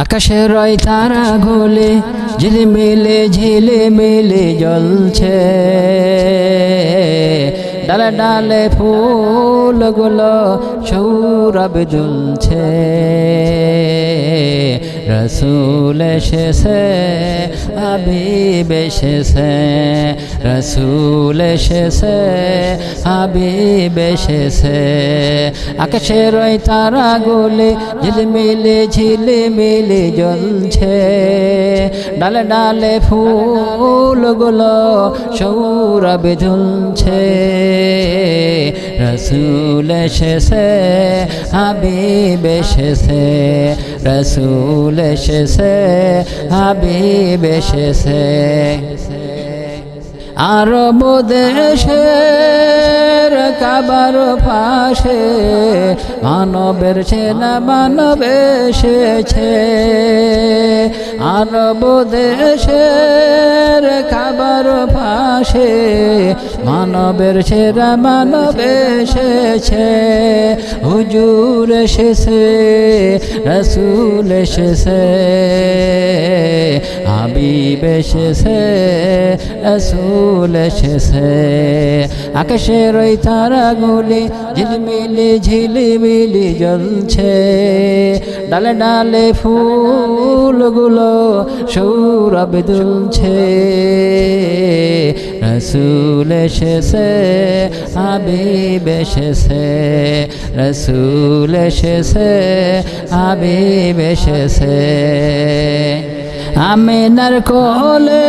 আকাশে রয় তারা গোলে ঝিলমিলে ঝিলে মিলে জ্বলছে। ডালে ডালে ফুলগুলো সৌরভ জ্বলছে। রসুল এসেছে, হাবিব এসেছে। রসুল এসেছে, হাবিব আকাশে রয় তারা গোলে ঝিলমিলে ঝিলিমিলে জ্বলছে। ডালে ডালে ফুলগুলো সৌরভ ঝুলছে রসুল এসেছে, হাবিব এসেছে, রসুল এসেছে, হাবিব এসেছে। আরব দেশের কাবার পাশে মানবের সেনা মানব এসেছে। আরব দেশের খাবার পাশে মানবের সেরা মানব এসেছে। হুজুর এসেছে, রসুল এসেছে, হাবিব এসেছে, রসুল এসেছে। আকাশের ওই তারাগুলি ঝিলমিলি ঝিলিমিলি জ্বলছে। ডালে ডালে ফুলগুলো সৌরভ দুলছে। রসুল এসেছে, হাবিব এসেছে, রসুল এসেছে, হাবিব এসেছে। আমিনার কোলে,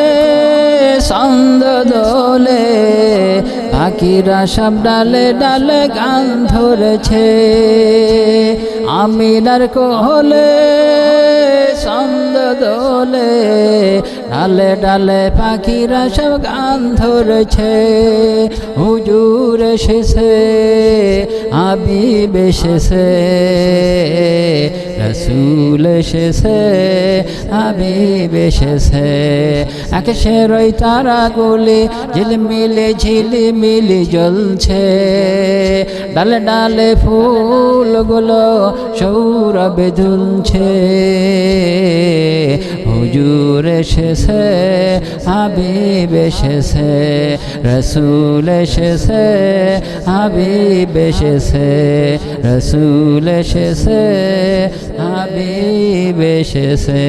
ছন্দ দোলে, পাখিরা সব ডালে ডালে গান ধরেছে। আমিনার কোলে দোলে ডালে ডালে পাখিরা সব গান ধরেছে। হুজুর এসেছে আবি এসেছে। রসুল এসেছে, হাবিব এসেছে। আকাশের ওই তারাগুলি ঝিলমিলে ঝিলিমিলি জ্বলছে। ডালে ডালে ফুলগুলো সৌরভে দুলছে হুজুর এসেছে হাবিব এসেছে রসুল এসেছে হাবিব এসেছে রসুল এসেছে হাবিব এসেছে।